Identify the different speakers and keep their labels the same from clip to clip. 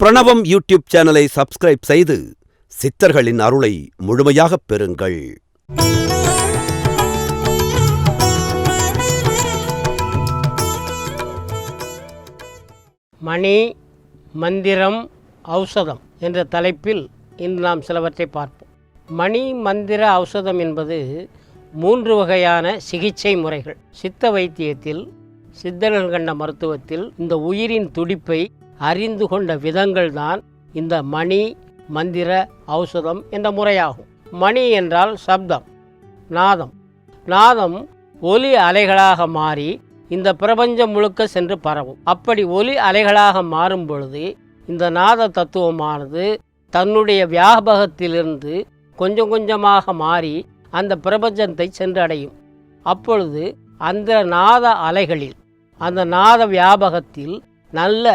Speaker 1: பிரணவம் யூடியூப் சேனலை சப்ஸ்கிரைப் செய்து சித்தர்களின் அருளை முழுமையாகப் பெறுங்கள்.
Speaker 2: மணி மந்திரம் ஔஷதம் என்ற தலைப்பில் இன்று நாம் சிலவற்றை பார்ப்போம். மணி மந்திர ஔஷதம் என்பது மூன்று வகையான சிகிச்சை முறைகள். சித்த வைத்தியத்தில் சித்தர்கள் கண்ட மருத்துவத்தில் இந்த உயிரின் துடிப்பை அறிந்து கொண்ட விதங்கள் தான் இந்த மணி மந்திர ஔஷதம் என்ற முறையாகும். மணி என்றால் சப்தம் நாதம். நாதம் ஒலி அலைகளாக மாறி இந்த பிரபஞ்சம் முழுக்க சென்று பரவும். அப்படி ஒலி அலைகளாக மாறும் பொழுது இந்த நாத தத்துவமானது தன்னுடைய வியாபகத்திலிருந்து கொஞ்சம் கொஞ்சமாக மாறி அந்த பிரபஞ்சத்தை சென்றடையும். அப்பொழுது அந்த நாத அலைகளில் அந்த நாத வியாபகத்தில் நல்ல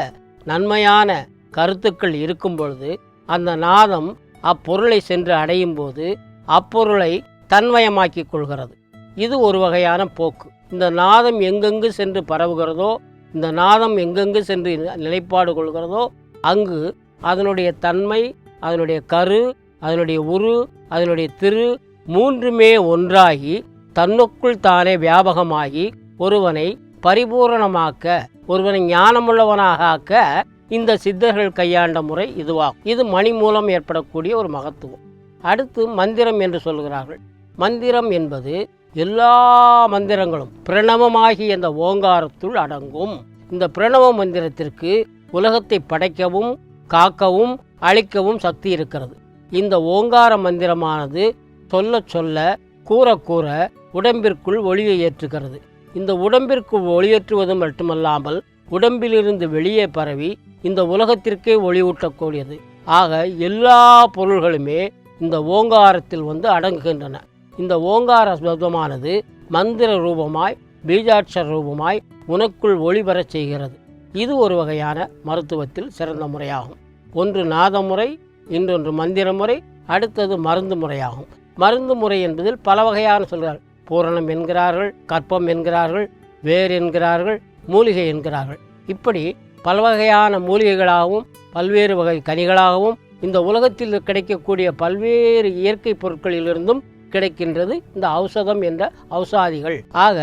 Speaker 2: நன்மையான கருத்துக்கள் இருக்கும் பொழுது அந்த நாதம் அப்பொருளை சென்று அடையும் போது அப்பொருளை தன்மயமாக்கிக் கொள்கிறது. இது ஒரு வகையான போக்கு. இந்த நாதம் எங்கெங்கு சென்று பரவுகிறதோ இந்த நாதம் எங்கெங்கு சென்று நிலைப்பாடு கொள்கிறதோ அங்கு அதனுடைய தன்மை அதனுடைய கரு அதனுடைய உரு அதனுடைய திரு மூன்றுமே ஒன்றாகி தன்னுக்குள் தானே வியாபகமாகி ஒருவனை பரிபூரணமாக்க ஒருவனை ஞானமுள்ளவனாக ஆக்க இந்த சித்தர்கள் கையாண்ட முறை இதுவாகும். இது மணி மூலம் ஏற்படக்கூடிய ஒரு மகத்துவம். அடுத்து மந்திரம் என்று சொல்கிறார்கள். மந்திரம் என்பது எல்லா மந்திரங்களும் பிரணவமாகி அந்த ஓங்காரத்துள் அடங்கும். இந்த பிரணவ மந்திரத்திற்கு உலகத்தை படைக்கவும் காக்கவும் அழிக்கவும் சக்தி இருக்கிறது. இந்த ஓங்கார மந்திரமானது சொல்ல சொல்ல கூற கூற உடம்பிற்குள் ஒளியை ஏற்றுகிறது. இந்த உடம்பிற்கு ஒளியேற்றுவது மட்டுமல்லாமல் உடம்பிலிருந்து வெளியே பரவி இந்த உலகத்திற்கே ஒளியூட்டக்கூடியது. ஆக எல்லா பொருள்களுமே இந்த ஓங்காரத்தில் வந்து அடங்குகின்றன. இந்த ஓங்கார சப்தமானது மந்திர ரூபமாய் பீஜாட்சர ரூபமாய் உனக்குள் ஒளிபரச் செய்கிறது. இது ஒரு வகையான மருத்துவத்தில் சிறந்த முறையாகும். ஒன்று நாத முறை இன்னொன்று மந்திர முறை அடுத்தது மருந்து முறையாகும் மருந்து முறை என்பதில் பல வகையான சொல்கிறார்கள் பூரணம் என்கிறார்கள் கற்பம் என்கிறார்கள் வேர் என்கிறார்கள் மூலிகை என்கிறார்கள். இப்படி பல வகையான மூலிகைகளாகவும் பல்வேறு வகை கனிகளாகவும் இந்த உலகத்தில் கிடைக்கக்கூடிய பல்வேறு இயற்கை பொருட்களிலிருந்தும் கிடைக்கின்றது இந்த ஔஷதம் என்ற ஔசாதிகள் ஆக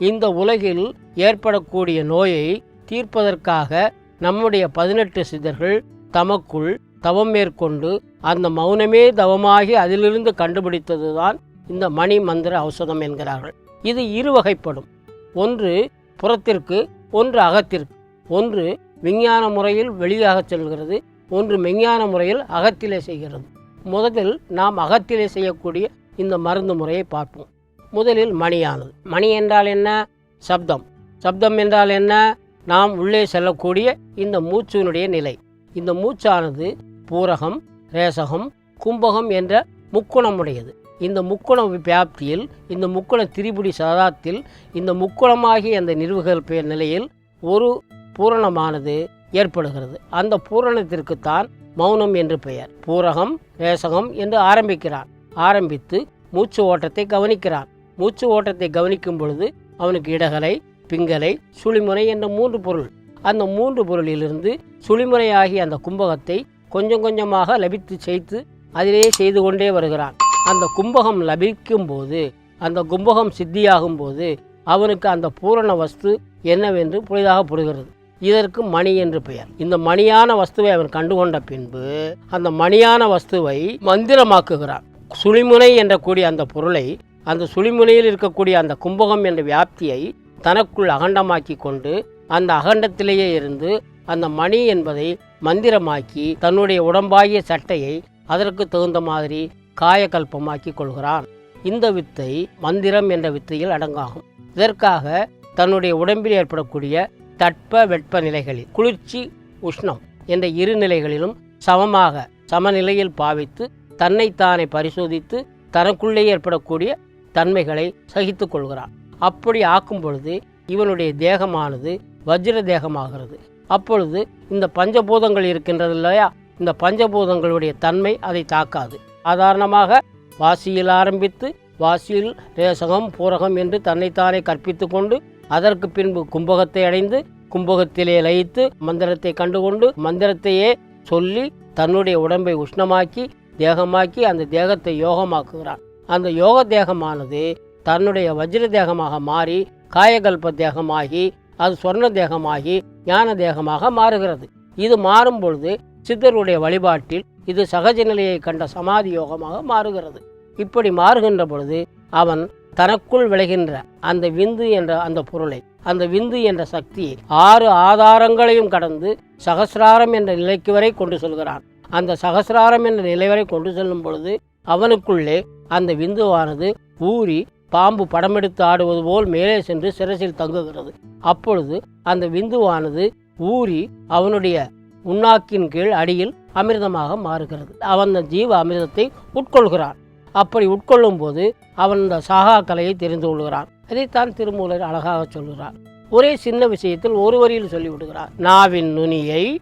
Speaker 2: இந்த உலகில் ஏற்படக்கூடிய நோயை தீர்ப்பதற்காக நம்முடைய பதினெட்டு சித்தர்கள் தமக்குள் தவம் மேற்கொண்டு அந்த மௌனமே தவமாகி அதிலிருந்து கண்டுபிடித்ததுதான் இந்த மணி மந்திர ஔஷதம் என்கிறார்கள். இது இரு வகைப்படும் ஒன்று புறத்திற்கு ஒன்று அகத்திற்கு. ஒன்று விஞ்ஞான முறையில் வெளியாக செல்கிறது ஒன்று விஞ்ஞான முறையில் அகத்திலே செய்கிறது. முதலில் நாம் அகத்திலே செய்யக்கூடிய இந்த மருந்து முறையை பார்ப்போம். முதலில் மணியானது. மணி என்றால் என்ன? சப்தம். சப்தம் என்றால் என்ன? நாம் உள்ளே செல்லக்கூடிய இந்த மூச்சினுடைய நிலை. இந்த மூச்சானது பூரகம் ரேசகம் கும்பகம் என்ற முக்குணமுடையது. இந்த முக்குண வியாப்தியில் இந்த முக்குள திரிபுடி சதாத்தில் இந்த முக்குளமாகிய அந்த நிறுவுகள் பெயர் நிலையில் ஒரு பூரணமானது ஏற்படுகிறது. அந்த பூரணத்திற்குத்தான் மௌனம் என்று பெயர். பூரகம் வேசகம் என்று ஆரம்பிக்கிறான். ஆரம்பித்து மூச்சு ஓட்டத்தை கவனிக்கிறான். மூச்சு ஓட்டத்தை கவனிக்கும் பொழுது அவனுக்கு இடகலை பிங்கலை சுழிமுறை என்ற மூன்று பொருள். அந்த மூன்று பொருளிலிருந்து சுழிமுறையாகிய அந்த கும்பகத்தை கொஞ்சம் கொஞ்சமாக லபித்து செய்து அதிலே செய்து கொண்டே வருகிறான். அந்த கும்பகம் லபிக்கும் போது அந்த கும்பகம் சித்தியாகும் போது அவனுக்கு அந்த பூரண வஸ்து என்னவென்று புதிதாக புரிகிறது. இதற்கு மணி என்று பெயர். இந்த மணியான வஸ்துவை அவன் கண்டுகொண்ட பின்பு அந்த மணியான வஸ்துவை மந்திரமாக்குகிறான். சுழிமுனை என்ற கூடிய அந்த பொருளை அந்த சுழிமுனையில் இருக்கக்கூடிய அந்த கும்பகம் என்ற வியாப்தியை தனக்குள் அகண்டமாக்கி கொண்டு அந்த அகண்டத்திலேயே இருந்து அந்த மணி என்பதை மந்திரமாக்கி தன்னுடைய உடம்பாகிய சட்டையை அதற்கு தகுந்த மாதிரி காயகல்பமாக்கி கொள்கிறான் இந்த வித்தை மந்திரம் என்ற வித்தையில் அடங்காகும். இதற்காக தன்னுடைய உடம்பில் ஏற்படக்கூடிய தட்ப வெட்ப நிலைகளில் குளிர்ச்சி உஷ்ணம் என்ற இரு நிலைகளிலும் சமமாக சமநிலையில் பாவித்து தன்னைத்தானே பரிசோதித்து தனக்குள்ளே ஏற்படக்கூடிய தன்மைகளை சகித்து கொள்கிறான். அப்படி ஆக்கும் பொழுது இவனுடைய தேகமானது வஜ்ர தேகமாகிறது. அப்பொழுது இந்த பஞ்சபூதங்கள் இருக்கின்றது இல்லையா இந்த பஞ்சபூதங்களுடைய தன்மை அதை தாக்காது. சாதாரணமாக வாசியில் ஆரம்பித்து வாசியில் ரேசகம் பூரகம் என்று தன்னைத்தானே கற்பித்து கொண்டு அதற்கு பின்பு கும்பகத்தை அடைந்து கும்பகத்திலே லயித்து மந்திரத்தை கண்டுகொண்டு மந்திரத்தையே சொல்லி தன்னுடைய உடம்பை உஷ்ணமாக்கி தேகமாக்கி அந்த தேகத்தை யோகமாக்குகிறான். அந்த யோக தேகமானது தன்னுடைய வஜ்ர தேகமாக மாறி காயகல்ப தேகமாகி அது சொர்ண தேகமாகி ஞான தேகமாக மாறுகிறது. இது மாறும் பொழுது சித்தருடைய வழிபாட்டில் இது சகஜ நிலையை கண்ட சமாதி யோகமாக மாறுகிறது. இப்படி மாறுகின்ற பொழுது அவன் தனக்குள் விளைகின்ற அந்த விந்து என்ற அந்த பொருளை அந்த விந்து என்ற சக்தியை ஆறு ஆதாரங்களையும் கடந்து சகசிராரம் என்ற நிலைக்கு வரை கொண்டு செல்கிறான். அந்த சகசிராரம் என்ற நிலை வரை கொண்டு செல்லும் பொழுது அவனுக்குள்ளே அந்த விந்துவானது ஊறி பாம்பு படமெடுத்து ஆடுவது போல் மேலே சென்று சிரசில் தங்குகிறது. அப்பொழுது அந்த விந்துவானது ஊறி அவனுடைய உண்ணாக்கின் கீழ் அடியில் அமிர்தமாக மாறுகிறது. அவன் அந்த ஜீவ அமிர்தத்தை உட்கொள்கிறான். அப்படி உட்கொள்ளும் போது அவன் இந்த சாகா கலையை தெரிந்து கொள்கிறான். இதைத்தான் திருமூலர் அழகாக சொல்கிறார். ஒரே சின்ன விஷயத்தில் ஒரு வரியில் சொல்லிவிடுகிறார். நாவின் நுனியை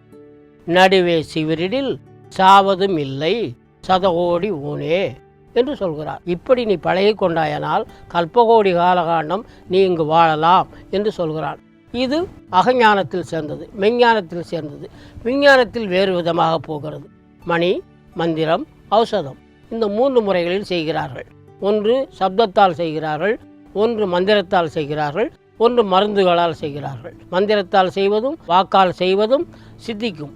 Speaker 2: நடுவே சிவிரிடில் சாவதும் இல்லை. சதகோடி ஊனே என்று சொல்கிறார். இப்படி நீ பழகி கொண்டாயனால் கல்பகோடி காலகாண்டம் நீ இங்கு வாழலாம் என்று சொல்கிறான். இது அகஞானத்தில் சேர்ந்தது மெஞ்ஞானத்தில் சேர்ந்தது. விஞ்ஞானத்தில் வேறு விதமாக போகிறது. மணி மந்திரம் ஔஷதம் இந்த மூன்று முறைகளில் செய்கிறார்கள். ஒன்று சப்தத்தால் செய்கிறார்கள் ஒன்று மந்திரத்தால் செய்கிறார்கள் ஒன்று மருந்துகளால் செய்கிறார்கள். மந்திரத்தால் செய்வதும் வாக்கால் செய்வதும் சித்திக்கும்.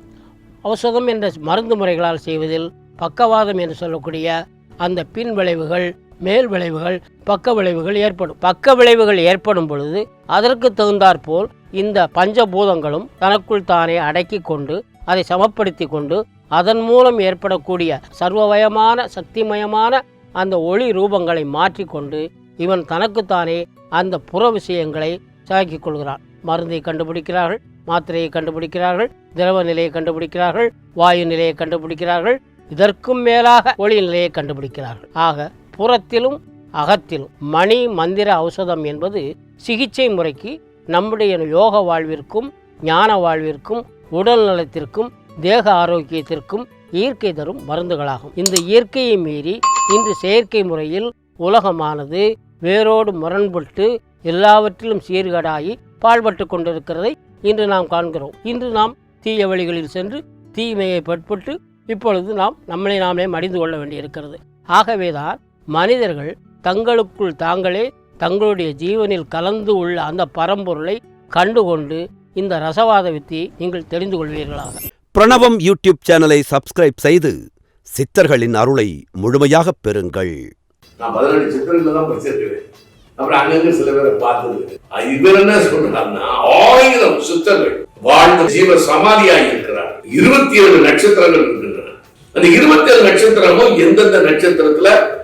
Speaker 2: ஔஷதம் என்ற மருந்து முறைகளால் செய்வதில் பக்கவாதம் என்று சொல்லக்கூடிய அந்த பின் விளைவுகள் மேல் விளைவுகள் பக்க விளைவுகள் ஏற்படும். பக்க விளைவுகள் ஏற்படும் பொழுது அதற்கு தகுந்தாற்போல் இந்த பஞ்சபூதங்களும் தனக்குள் தானே அடக்கி கொண்டு அதை சமப்படுத்தி கொண்டு அதன் மூலம் ஏற்படக்கூடிய சர்வவயமான சக்திமயமான அந்த ஒளி ரூபங்களை மாற்றிக்கொண்டு இவன் தனக்குத்தானே அந்த புற விஷயங்களை சாக்கிக் கொள்கிறான். மருந்தை கண்டுபிடிக்கிறார்கள் மாத்திரையை கண்டுபிடிக்கிறார்கள் திரவ நிலையை கண்டுபிடிக்கிறார்கள் வாயு நிலையை கண்டுபிடிக்கிறார்கள் இதற்கும் மேலாக ஒளி நிலையை கண்டுபிடிக்கிறார்கள். ஆக புறத்திலும் அகத்திலும் மணி மந்திர ஔஷதம் என்பது சிகிச்சை முறைக்கு நம்முடைய யோக வாழ்விற்கும் ஞான வாழ்விற்கும் உடல் நலத்திற்கும் தேக ஆரோக்கியத்திற்கும் இயற்கை தரும் மருந்துகளாகும். இந்த இயற்கையை மீறி இன்று செயற்கை முறையில் உலகமானது வேரோடு முரண்பட்டு எல்லாவற்றிலும் சீர்கேடாகி பாழ்பட்டு கொண்டிருக்கிறதை இன்று நாம் காண்கிறோம். இன்று நாம் தீய வழிகளில் சென்று தீமையை பட்பட்டு இப்பொழுது நாம் நம்மளை நாமே மடிந்து கொள்ள வேண்டியிருக்கிறது. ஆகவேதான் மனிதர்கள் தங்களுக்குள் தாங்களே தங்களுடைய ஜீவனில் கலந்து உள்ள அந்த பரம்பொருளை கண்டுகொண்டு இந்த ரசவாத வித்தியை நீங்கள் தெரிந்து கொள்வீர்களாக.
Speaker 1: பிரணவம் யூடியூப் சேனலை சப்ஸ்கிரைப் செய்து சித்தர்களின் அருளை முழுமையாகப் பெறுங்கள்.
Speaker 3: நான் பதினெட்டு சித்திரங்களை தான் படிச்சிருக்கிறேன். அப்புறம் அங்கங்க சில பேரை பார்த்தது இவர் என்ன சொல்றாருன்னா ஆயிரம் சித்தர்கள் வாழ்ந்த ஜீவ சமாதியாகி இருக்கிறார். இருபத்தி ஏழு நட்சத்திரங்கள் இருக்கின்றன. அந்த இருபத்தி ஏழு நட்சத்திரமும் எந்தெந்த நட்சத்திரத்துல